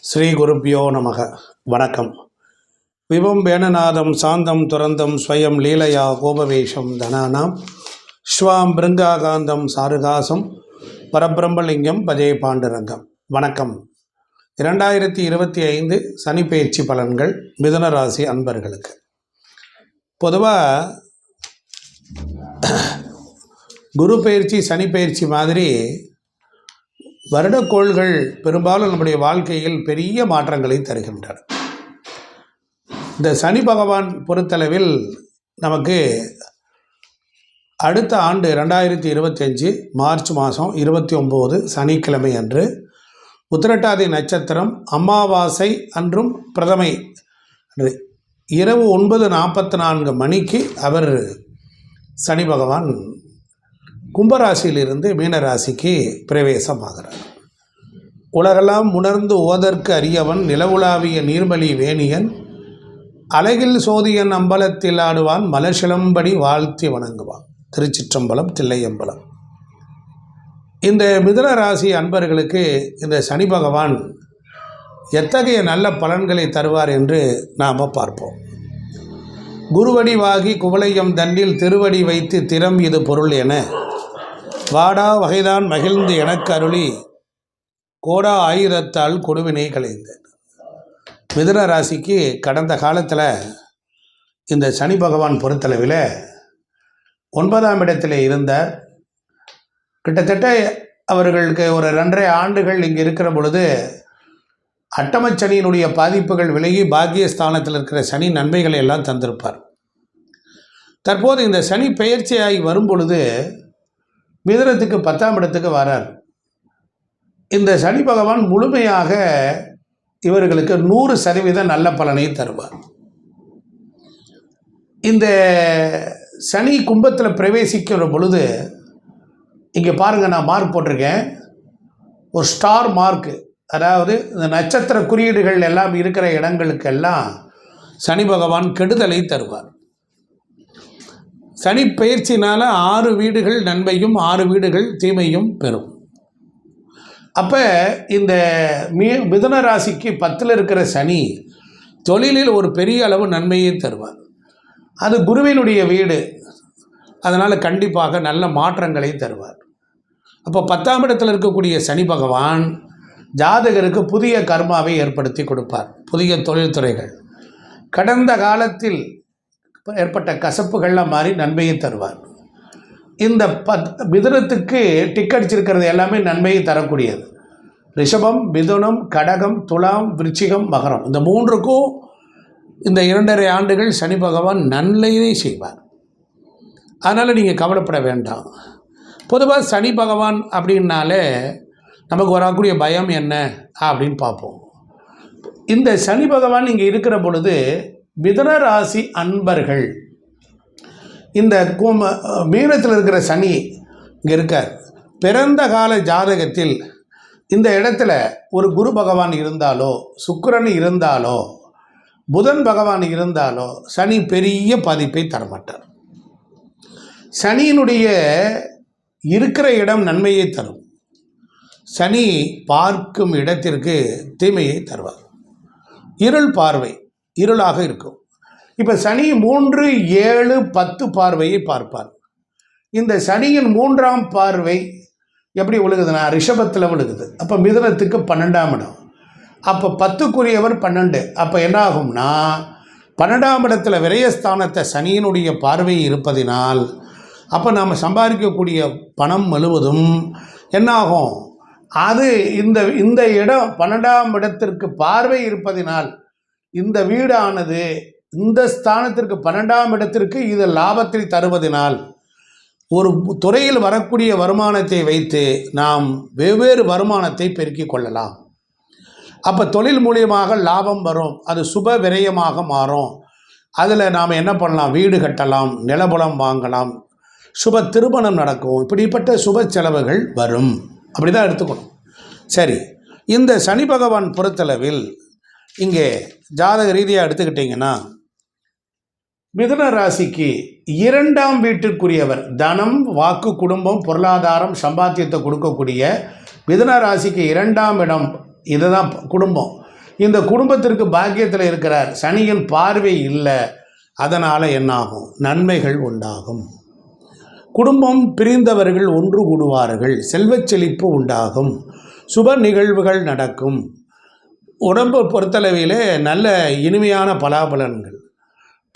ஸ்ரீ குருப்பியோ நமக. வணக்கம். விபம் வேணநாதம் சாந்தம் துரந்தம் ஸ்வயம் லீலையா கோபவேஷம் தனானாம். ஸ்வாம் பிருங்காகாந்தம் சாருகாசம் பரபிரம்மலிங்கம் பஜே பாண்டுரங்கம். வணக்கம். இரண்டாயிரத்தி இருபத்தி ஐந்து சனிப்பெயர்ச்சி பலன்கள் மிதுன ராசி அன்பர்களுக்கு. பொதுவாக குரு பயிற்சி சனி பயிற்சி மாதிரி வருடக்கோள்கள் பெரும்பாலும் நம்முடைய வாழ்க்கையில் பெரிய மாற்றங்களை தருகின்றன. இந்த சனி பகவான் பொறுத்தளவில் நமக்கு அடுத்த ஆண்டு ரெண்டாயிரத்தி இருபத்தஞ்சு மார்ச் மாதம் இருபத்தி ஒம்பது சனிக்கிழமை அன்று உத்திரட்டாதி நட்சத்திரம் அமாவாசை அன்றும் பிரதமை இரவு ஒன்பது நாற்பத்தி நான்கு மணிக்கு அவர் சனி பகவான் கும்பராசியிலிருந்து மீனராசிக்கு பிரவேசமாகிறார். உலகெல்லாம் உணர்ந்து ஓதற்கு அறியவன் நிலவுலாவிய நீர்மலி வேணியன் அழகில் சோதியன் அம்பலத்தில் ஆடுவான் மலசிலம்படி வாழ்த்தி வணங்குவான். திருச்சிற்றம்பலம் தில்லையம்பலம். இந்த மிதுன ராசி அன்பர்களுக்கு இந்த சனி பகவான் எத்தகைய நல்ல பலன்களை தருவார் என்று நாம் பார்ப்போம். குருவடிவாகி குவளையம் தண்டில் திருவடி வைத்து திறம் இது பொருள் என வாடா வகைதான் மகிழ்ந்து எனக்கு அருளி. கோடா ஆயிரத்தால் கொடுவினை கலைந்தேன் மிதுன ராசிக்கு கடந்த காலத்தில் இந்த சனி பகவான் பொறுத்தளவில் ஒன்பதாம் இடத்தில் இருந்தார் கிட்டத்தட்ட அவர்களுக்கு ஒரு ரெண்டரை ஆண்டுகள் இங்கே இருக்கிற பொழுது அட்டமச்சனியினுடைய பாதிப்புகள் விலகி பாக்கியஸ்தானத்தில் இருக்கிற சனி நன்மைகளை எல்லாம் தந்திருப்பார். தற்போது இந்த சனி பெயர்ச்சியாகி வரும் பொழுது மிதுனத்துக்கு பத்தாம் இடத்துக்கு வரார். இந்த சனி பகவான் முழுமையாக இவர்களுக்கு நூறு சதவீதம் நல்ல பலனை தருவார். இந்த சனி கும்பத்தில் பிரவேசிக்கிற பொழுது இங்கே பாருங்கள் நான் மார்க் போட்டிருக்கேன். ஒரு ஸ்டார் மார்க்கு அதாவது இந்த நட்சத்திர குறியீடுகள் எல்லாம் இருக்கிற இடங்களுக்கெல்லாம் சனி பகவான் கெடுதலை தருவார். சனி ஆறு வீடுகள் நன்மையும் ஆறு வீடுகள் தீமையும் பெறும். அப்போ இந்த மீ மிதன ராசிக்கு பத்தில் இருக்கிற சனி தொழிலில் ஒரு பெரிய அளவு நன்மையை தருவார். அது குருவினுடைய வீடு. அதனால் கண்டிப்பாக நல்ல மாற்றங்களை தருவார். அப்போ பத்தாம் இடத்தில் இருக்கக்கூடிய சனி பகவான் ஜாதகருக்கு புதிய கர்மாவை ஏற்படுத்தி கொடுப்பார். புதிய தொழில்துறைகள். கடந்த காலத்தில் ஏற்பட்ட கசப்புகள்லாம் மாறி நன்மையை தருவார். இந்த பத் மிதுனத்துக்கு டிக் அடிச்சிருக்கிறது எல்லாமே நன்மையை தரக்கூடியது. ரிஷபம் மிதுனம் கடகம் துலாம் விருச்சிகம் மகரம். இந்த மூன்றுக்கும் இந்த இரண்டரை ஆண்டுகள் சனி பகவான் நன்மையை செய்வார். அதனால் நீங்கள் கவலைப்பட வேண்டாம். பொதுவாக சனி பகவான் அப்படின்னாலே நமக்கு வரக்கூடிய பயம் என்ன? அப்படின்னு பார்ப்போம். இந்த சனி பகவான் இங்கே இருக்கிற பொழுது மிதன ராசி அன்பர்கள். இந்த கும மீனத்தில் இருக்கிற சனி இங்கே இருக்கார். பிறந்த கால ஜாதகத்தில் இந்த இடத்துல ஒரு குரு பகவான் இருந்தாலோ சுக்கிரன் இருந்தாலோ புதன் பகவான் இருந்தாலோ சனி பெரிய பாதிப்பை தரமாட்டார். சனியினுடைய இருக்கிற இடம் நன்மையை தரும். சனி பார்க்கும் இடத்திற்கு தீமையை தருவார். இருள் பார்வை. இருளாக இருக்கும். இப்போ சனி மூன்று ஏழு பத்து பார்வையை பார்ப்பார். இந்த சனியின் மூன்றாம் பார்வை எப்படி விழுகுதுன்னா ரிஷபத்தில் விழுகுது. அப்போ மிதனத்துக்கு பன்னெண்டாம் இடம். அப்போ பத்துக்குரியவர் பன்னெண்டு. அப்போ என்ன ஆகும்னா பன்னெண்டாம் இடத்துல விரயஸ்தானத்தை சனியினுடைய பார்வை இருப்பதினால் அப்போ நாம் சம்பாதிக்கக்கூடிய பணம் முழுவதும் என்னாகும்? அது இந்த இந்த இடம் பன்னெண்டாம் இடத்திற்கு பார்வை இருப்பதினால் இந்த வீடானது இந்த ஸ்தானத்திற்கு பன்னெண்டாம் இடத்திற்கு இது லாபத்தை தருவதனால் ஒரு துறையில் வரக்கூடிய வருமானத்தை வைத்து நாம் வெவ்வேறு வருமானத்தை பெருக்கிக் கொள்ளலாம். அப்போ தொழில் மூலியமாக லாபம் வரும். அது சுப விரயமாக மாறும். அதில் நாம் என்ன பண்ணலாம்? வீடு கட்டலாம் நிலபுலம் வாங்கலாம் சுப திருமணம் நடக்கும். இப்படிப்பட்ட சுப செலவுகள் வரும். அப்படி தான் எடுத்துக்கணும். சரி இந்த சனி பகவான் பொறுத்தளவில் இங்கே ஜாதக ரீதியாக எடுத்துக்கிட்டிங்கன்னா மிதுன ராசிக்கு இரண்டாம் வீட்டிற்குரியவர் தனம் வாக்கு குடும்பம் பொருளாதாரம் சம்பாத்தியத்தை கொடுக்கக்கூடிய மிதுன ராசிக்கு இரண்டாம் இடம் இதுதான் குடும்பம். இந்த குடும்பத்திற்கு பாக்கியத்தில் இருக்கிறார். சனியின் பார்வை இல்லை. அதனால் என்னாகும்? நன்மைகள் உண்டாகும். குடும்பம் பிரிந்தவர்கள் ஒன்று கூடுவார்கள். செல்வச் செழிப்பு உண்டாகும். சுப நிகழ்வுகள் நடக்கும். உடம்பு பொறுத்தளவிலே நல்ல இனிமையான பலாபலன்கள்.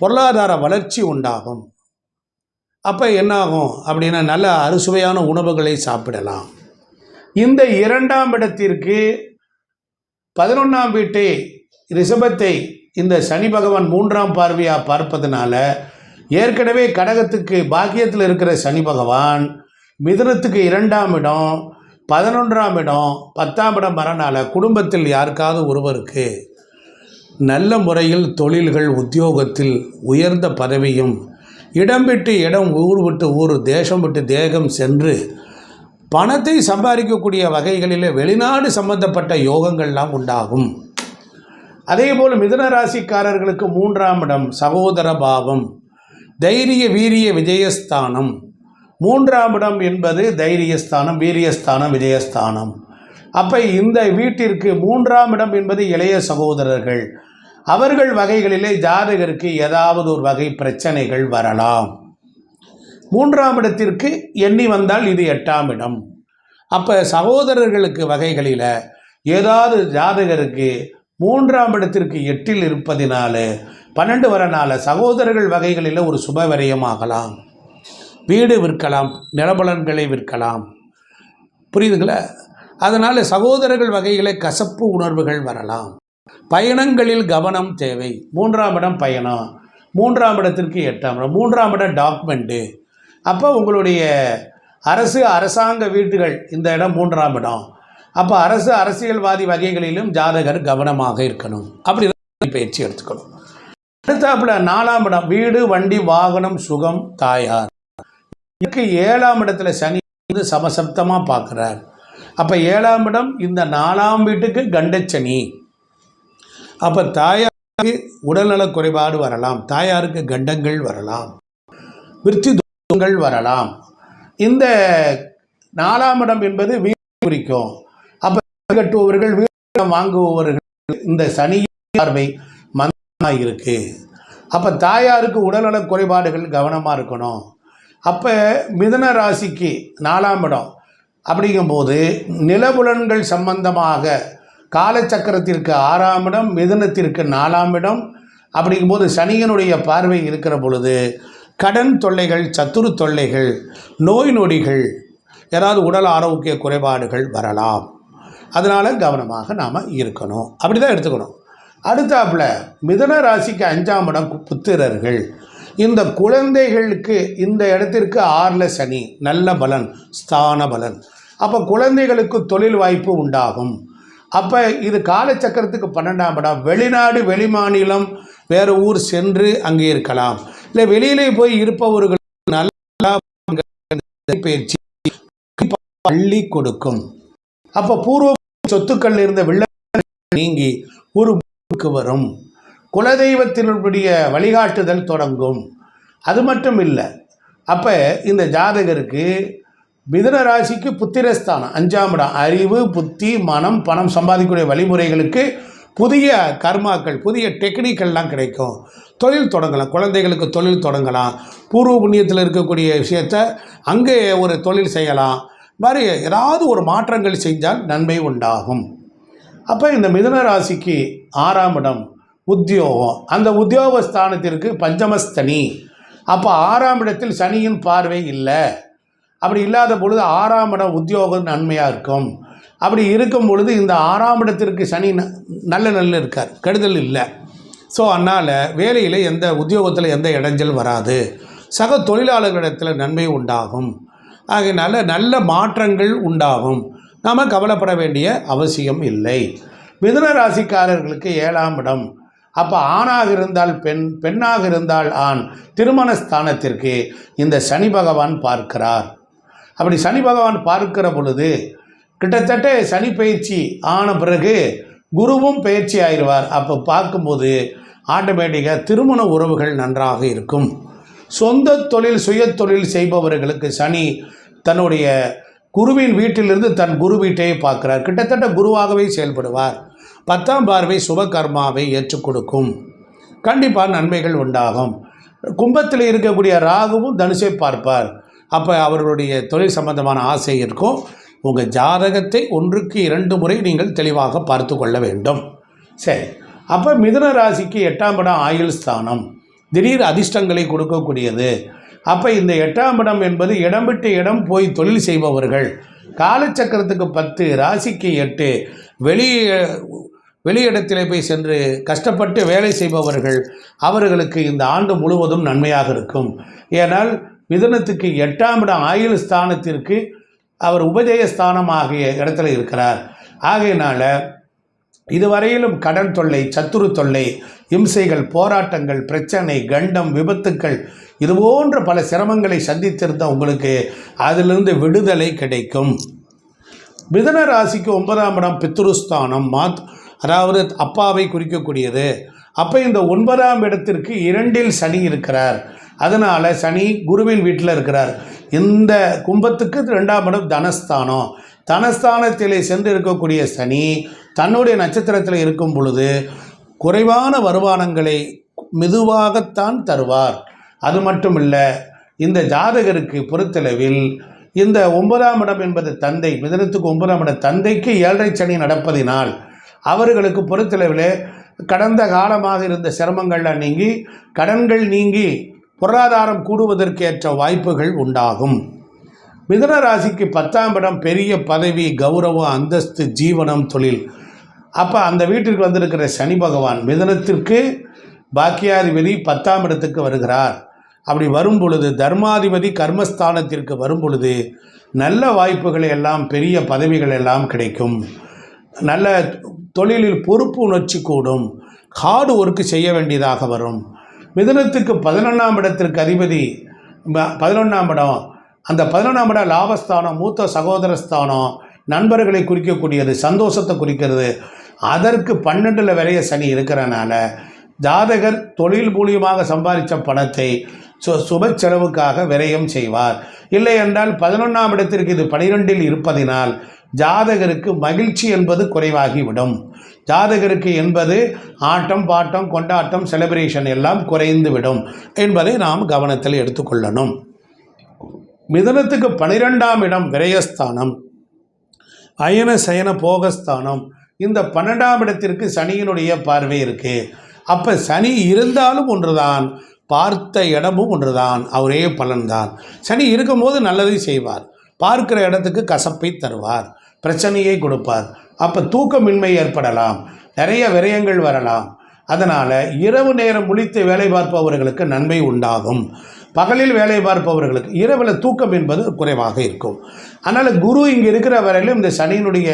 பொருளாதார வளர்ச்சி உண்டாகும். அப்போ என்னாகும் அப்படின்னா நல்ல அறுசுவையான உணவுகளை சாப்பிடலாம். இந்த இரண்டாம் இடத்திற்கு பதினொன்றாம் வீட்டை ரிஷபத்தை இந்த சனி பகவான் மூன்றாம் பார்வையாக பார்ப்பதனால ஏற்கனவே கடகத்துக்கு பாக்கியத்தில் இருக்கிற சனி பகவான் மிதுனத்துக்கு இரண்டாம் இடம் பதினொன்றாம் இடம் பத்தாம் இடம் வரனால குடும்பத்தில் யாருக்காவது ஒருவருக்கு நல்ல முறையில் தொழில்கள் உத்தியோகத்தில் உயர்ந்த பதவியும் இடம் விட்டு இடம் ஊர் விட்டு ஊர் தேசம் விட்டு தேகம் சென்று பணத்தை சம்பாதிக்கக்கூடிய வகைகளில் வெளிநாடு சம்பந்தப்பட்ட யோகங்கள்லாம் உண்டாகும். அதேபோல் மிதுன ராசிக்காரர்களுக்கு மூன்றாம் இடம் சகோதர பாவம் தைரிய வீரிய விஜயஸ்தானம். மூன்றாம் இடம் என்பது தைரியஸ்தானம் வீரியஸ்தானம் விஜயஸ்தானம். அப்போ இந்த வீட்டிற்கு மூன்றாம் இடம் என்பது இளைய சகோதரர்கள். அவர்கள் வகைகளிலே ஜாதகருக்கு ஏதாவது ஒரு வகை பிரச்சனைகள் வரலாம். மூன்றாம் இடத்திற்கு எண்ணி வந்தால் இது எட்டாம் இடம். அப்போ சகோதரர்களுக்கு வகைகளில் ஏதாவது ஜாதகருக்கு மூன்றாம் இடத்திற்கு எட்டில் இருப்பதினால பன்னெண்டு வரனால சகோதரர்கள் வகைகளில் ஒரு சுப விரயமாகலாம் வீடு விற்கலாம் நிலபலன்களை விற்கலாம். புரியுதுங்களா? அதனால் சகோதரர்கள் வகைகளை கசப்பு உணர்வுகள் வரலாம். பயணங்களில் கவனம் தேவை. மூன்றாம் இடம் பயணம். மூன்றாம் இடத்திற்கு எட்டாம் இடம். மூன்றாம் இடம் டாக்குமெண்ட்டு அப்போ உங்களுடைய அரசு அரசாங்க வீட்டுகள் இந்த இடம் மூன்றாம் இடம். அப்போ அரசு அரசியல்வாதி வகைகளிலும் ஜாதகர் கவனமாக இருக்கணும். அப்படி பயிற்சி எடுத்துக்கணும். அடுத்தாப்புல நாலாம் இடம். வீடு வண்டி வாகனம் சுகம் தாயார். இதுக்கு ஏழாம் இடத்துல சனி வந்து சமசப்தமாக பார்க்குறார். அப்போ ஏழாம் இடம் இந்த நாலாம் வீட்டுக்கு கண்டச்சனி. அப்போ தாயாருக்கு உடல்நலக் குறைபாடு வரலாம். தாயாருக்கு கண்டங்கள் வரலாம். விருத்தி தோஷங்கள் வரலாம். இந்த நாலாம் இடம் என்பது வீடு குறிக்கும். அப்போ கட்டுபவர்கள் வீடு வாங்குபவர்கள் இந்த சனி பார்வை மந்தமாக இருக்கு. அப்போ தாயாருக்கு உடல்நலக் குறைபாடுகள் கவனமாக இருக்கணும். அப்போ மிதுன ராசிக்கு நாலாம் இடம். அப்படிங்கும்போது நிலபுலன்கள் சம்பந்தமாக காலச்சக்கரத்திற்கு ஆறாம் இடம் மிதுனத்திற்கு நாலாம் இடம். அப்படிங்கும்போது சனியனுடைய பார்வை இருக்கிற பொழுது கடன் தொல்லைகள் சத்துரு தொல்லைகள் நோய் நொடிகள் ஏதாவது உடல் ஆரோக்கிய குறைபாடுகள் வரலாம். அதனால் கவனமாக நாம் இருக்கணும். அப்படி தான் எடுத்துக்கணும். அடுத்தாப்புல மிதன ராசிக்கு அஞ்சாம் இடம் புத்திரர்கள். இந்த குழந்தைகளுக்கு இந்த இடத்திற்கு ஆறில் சனி நல்ல பலன் ஸ்தான பலன். அப்போ குழந்தைகளுக்கு தொழில் வாய்ப்பு உண்டாகும். அப்போ இது காலச்சக்கரத்துக்கு பன்னெண்டாம் படம் வெளிநாடு வெளிமாநிலம் வேறு ஊர் சென்று அங்கே இருக்கலாம். இல்லை வெளியிலே போய் இருப்பவர்கள் நல்லா பயிற்சி பள்ளி கொடுக்கும். அப்போ பூர்வ சொத்துக்கள் இருந்த வெள்ள நீங்கி ஒரு வரும். குலதெய்வத்தினுடைய வழிகாட்டுதல் தொடங்கும். அது மட்டும் இல்லை. அப்போ இந்த ஜாதகருக்கு மிதன ராசிக்கு புத்திரஸ்தானம். அஞ்சாம் இடம் அறிவு புத்தி மனம் பணம் சம்பாதிக்கக்கூடிய வழிமுறைகளுக்கு புதிய கர்மாக்கள் புதிய டெக்னிக்கல்லாம் கிடைக்கும். தொழில் தொடங்கலாம். குழந்தைகளுக்கு தொழில் தொடங்கலாம். பூர்வ புண்ணியத்தில் இருக்கக்கூடிய விஷயத்த அங்கே ஒரு தொழில் செய்யலாம். மாதிரி ஏதாவது ஒரு மாற்றங்கள் செஞ்சால் நன்மை உண்டாகும். அப்போ இந்த மிதுன ராசிக்கு ஆறாம் இடம் உத்தியோகம். அந்த உத்தியோக ஸ்தானத்திற்கு பஞ்சமஸ்தனி. அப்போ ஆறாம் இடத்தில் சனியின் பார்வை இல்லை. அப்படி இல்லாத பொழுது ஆறாம் இடம் உத்தியோகம் நன்மையாக இருக்கும். அப்படி இருக்கும் பொழுது இந்த ஆறாம் இடத்திற்கு சனி ந- நல்ல நல்ல இருக்கார். கெடுதல் இல்லை. ஸோ அதனால் வேலையில் எந்த உத்தியோகத்தில் எந்த இடைஞ்சல் வராது. சக தொழிலாளர்களிடத்தில் நன்மை உண்டாகும். ஆகையினால நல்ல மாற்றங்கள் உண்டாகும். நாம் கவலைப்பட வேண்டிய அவசியம் இல்லை. மிதுன ராசிக்காரர்களுக்கு ஏழாம் இடம். அப்போ ஆணாக இருந்தால் பெண் பெண்ணாக இருந்தால் ஆண். திருமண ஸ்தானத்திற்கு இந்த சனி பகவான் பார்க்கிறார். அப்படி சனி பகவான் பார்க்கிற பொழுது கிட்டத்தட்ட சனி பயிற்சி ஆன பிறகு குருவும் பயிற்சி ஆயிடுவார். அப்போ பார்க்கும்போது ஆட்டோமேட்டிக்காக திருமண உறவுகள் நன்றாக இருக்கும். சொந்த தொழில் சுய தொழில் செய்பவர்களுக்கு சனி தன்னுடைய குருவின் வீட்டிலிருந்து தன் குரு வீட்டையே பார்க்கிறார். கிட்டத்தட்ட குருவாகவே செயல்படுவார். பத்தாம் பார்வை சுபகர்மாவை ஏற்றுக்கொடுக்கும் ஏற்றுக் கொடுக்கும். கண்டிப்பாக நன்மைகள் உண்டாகும். கும்பத்தில் இருக்கக்கூடிய ராகுவும் தனுஷை பார்ப்பார். அப்போ அவர்களுடைய தொழில் சம்பந்தமான ஆசை இருக்கும். உங்கள் ஜாதகத்தை ஒன்றுக்கு இரண்டு முறை நீங்கள் தெளிவாக பார்த்து கொள்ள வேண்டும். சரி. அப்போ மிதுன ராசிக்கு எட்டாம் இடம் ஆயுள் ஸ்தானம். திடீர் அதிர்ஷ்டங்களை கொடுக்கக்கூடியது. அப்போ இந்த எட்டாம் இடம் என்பது இடம் விட்டு இடம் போய் தொழில் செய்பவர்கள். காலச்சக்கரத்துக்கு பத்து ராசிக்கு எட்டு. வெளியே வெளியிடத்திலே போய் சென்று கஷ்டப்பட்டு வேலை செய்பவர்கள் அவர்களுக்கு இந்த ஆண்டு முழுவதும் நன்மையாக இருக்கும். ஏனால் மிதனத்துக்கு எட்டாம் இடம் ஆயுள் ஸ்தானத்திற்கு அவர் உபஜய ஸ்தானம் ஆகிய இடத்துல இருக்கிறார். ஆகையினால இதுவரையிலும் கடன் தொல்லை சத்துரு தொல்லை இம்சைகள் போராட்டங்கள் பிரச்சனை கண்டம் விபத்துக்கள் இதுபோன்ற பல சிரமங்களை சந்தித்திருந்த உங்களுக்கு அதிலிருந்து விடுதலை கிடைக்கும். மிதன ராசிக்கு ஒன்பதாம் இடம் பித்ருஸ்தானம். மாத் அதாவது அப்பாவை குறிக்கக்கூடியது. அப்போ இந்த ஒன்பதாம் இடத்திற்கு இரண்டில் சனி இருக்கிறார். அதனால் சனி குருவின் வீட்டில் இருக்கிறார். இந்த கும்பத்துக்கு ரெண்டாம் இடம் தனஸ்தானம். தனஸ்தானத்திலே சென்று இருக்கக்கூடிய சனி தன்னுடைய நட்சத்திரத்தில் இருக்கும் பொழுது குறைவான வருமானங்களை மெதுவாகத்தான் தருவார். அது மட்டும் இல்லை இந்த ஜாதகருக்கு பொறுத்தளவில் இந்த ஒன்பதாம் இடம் என்பது தந்தை மிதனத்துக்கு ஒன்பதாம் இடம் தந்தைக்கு ஏழரை சனி நடப்பதினால் அவர்களுக்கு பொறுத்தளவில் கடந்த காலமாக இருந்த சிரமங்கள்லாம் நீங்கி கடன்கள் நீங்கி பொருளாதாரம் கூடுவதற்கேற்ற வாய்ப்புகள் உண்டாகும். மிதன ராசிக்கு பத்தாம் இடம் பெரிய பதவி கௌரவம் அந்தஸ்து ஜீவனம் தொழில். அப்போ அந்த வீட்டிற்கு வந்திருக்கிற சனி பகவான் மிதனத்திற்கு பாக்கியாதிபதி பத்தாம் இடத்துக்கு வருகிறார். அப்படி வரும் பொழுது தர்மாதிபதி கர்மஸ்தானத்திற்கு வரும் பொழுது நல்ல வாய்ப்புகள் எல்லாம் பெரிய பதவிகள் எல்லாம் கிடைக்கும். நல்ல தொழிலில் பொறுப்பு உணர்ச்சி கூடும் ஹார்டு ஒர்க்கு செய்ய வேண்டியதாக வரும். மிதனத்துக்கு பதினொன்றாம் இடத்திற்கு அதிபதி பதினொன்றாம் இடம். அந்த பதினொன்றாம் இடம் லாபஸ்தானம் மூத்த சகோதரஸ்தானம் நண்பர்களை குறிக்கக்கூடியது சந்தோஷத்தை குறிக்கிறது. அதற்கு பன்னெண்டில் விலைய சனி இருக்கிறனால ஜாதகர் தொழில் மூலியமாக சம்பாதித்த பணத்தை சு சுப செலவுக்காக விரயம் செய்வார். இல்லை என்றால் பதினொன்றாம் இடத்திற்கு இது பனிரெண்டில் இருப்பதினால் ஜாதகருக்கு மகிழ்ச்சி என்பது குறைவாகிவிடும். ஜாதகருக்கு என்பது ஆட்டம் பாட்டம் கொண்டாட்டம் செலிப்ரேஷன் எல்லாம் குறைந்துவிடும் என்பதை நாம் கவனத்தில் எடுத்துக்கொள்ளணும். மிதனத்துக்கு பனிரெண்டாம் இடம் விரயஸ்தானம். அயன சயன போகஸ்தானம். இந்த பன்னெண்டாம் இடத்திற்கு சனியினுடைய பார்வை இருக்கு. அப்போ சனி இருந்தாலும் ஒன்றுதான் பார்த்த இடமும் ஒன்றுதான் அவரே பலன்தான். சனி இருக்கும்போது நல்லதை செய்வார். பார்க்கிற இடத்துக்கு கசப்பை தருவார். பிரச்சனையை கொடுப்பார். அப்போ தூக்கமின்மை ஏற்படலாம். நிறைய விரயங்கள் வரலாம். அதனால் இரவு நேரம் முழித்து வேலை பார்ப்பவர்களுக்கு நன்மை உண்டாகும். பகலில் வேலை பார்ப்பவர்களுக்கு இரவில் தூக்கம் என்பது குறைவாக இருக்கும். அதனால் குரு இங்கே இருக்கிற வரையிலும் இந்த சனியினுடைய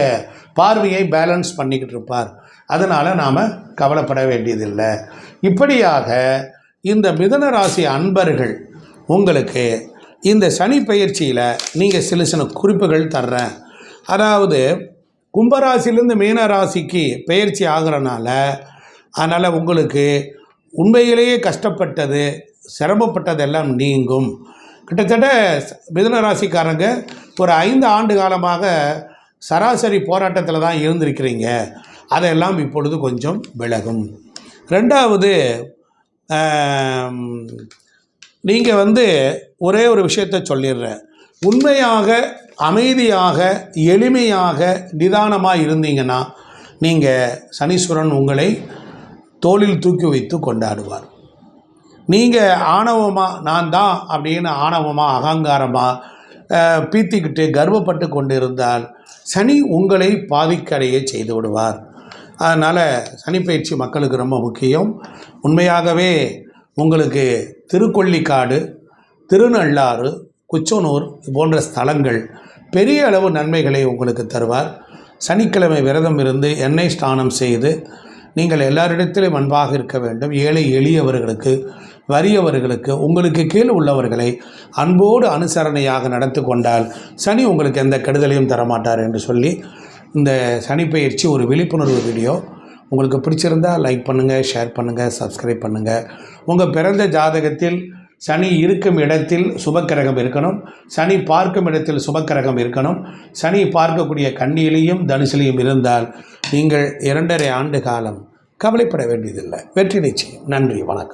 பார்வையை பேலன்ஸ் பண்ணிக்கிட்டு இருப்பார். அதனால் நாம் கவலைப்பட வேண்டியதில்லை. இப்படியாக இந்த மிதன ராசி அன்பர்கள் உங்களுக்கு இந்த சனி பயிற்சியில் நீங்கள் சில சில குறிப்புகள் தர்றேன். அதாவது கும்பராசிலேருந்து மீன ராசிக்கு பயிற்சி ஆகிறனால அதனால் உங்களுக்கு உண்மையிலேயே கஷ்டப்பட்டது சிரமப்பட்டதெல்லாம் நீங்கும். கிட்டத்தட்ட மிதுன ராசிக்காரங்க ஒரு ஐந்து ஆண்டு காலமாக சராசரி போராட்டத்தில் தான் இருந்திருக்கிறீங்க. அதெல்லாம் இப்பொழுது கொஞ்சம் விலகும். ரெண்டாவது நீங்கள் வந்து ஒரே ஒரு விஷயத்த சொல்லிடுறேன். உண்மையாக அமைதியாக எளிமையாக நிதானமாக இருந்தீங்கன்னா நீங்கள் சனீஸ்வரன் உங்களை தோளில் தூக்கி வைத்து கொண்டாடுவார். நீங்கள் ஆணவமாக நான் தான் அப்படின்னு ஆணவமாக அகங்காரமாக பீத்திக்கிட்டு கர்வப்பட்டு கொண்டு இருந்தால் சனி உங்களை பாதிக்கடைய செய்து விடுவார். அதனால் சனி பயிற்சி மக்களுக்கு ரொம்ப முக்கியம். உண்மையாகவே உங்களுக்கு திருக்கொள்ளிக்காடு திருநள்ளாறு குச்சனூர் போன்ற ஸ்தலங்கள் பெரிய அளவு நன்மைகளை உங்களுக்கு தருவார். சனிக்கிழமை விரதம் இருந்து எண்ணெய் ஸ்நானம் செய்து நீங்கள் எல்லாரிடத்திலும் அன்பாக இருக்க வேண்டும். ஏழை எளியவர்களுக்கு வறியவர்களுக்கு உங்களுக்கு கீழ் உள்ளவர்களை அன்போடு அனுசரணையாக நடந்து கொண்டால் சனி உங்களுக்கு எந்த கெடுதலையும் தரமாட்டார் என்று சொல்லி இந்த சனி பயிற்சி ஒரு விழிப்புணர்வு வீடியோ. உங்களுக்கு பிடிச்சிருந்தா லைக் பண்ணுங்கள் ஷேர் பண்ணுங்கள் சப்ஸ்கிரைப் பண்ணுங்கள் உங்கள் பிறந்த ஜாதகத்தில் சனி இருக்கும் இடத்தில் சுபக்கிரகம் இருக்கணும். சனி பார்க்கும் இடத்தில் சுபக்கிரகம் இருக்கணும். சனி பார்க்கக்கூடிய கண்ணியிலையும் தனுசிலையும் இருந்தால் நீங்கள் இரண்டரை ஆண்டு காலம் கவலைப்பட வேண்டியதில்லை. வெற்றி நிச்சயம். நன்றி வணக்கம்.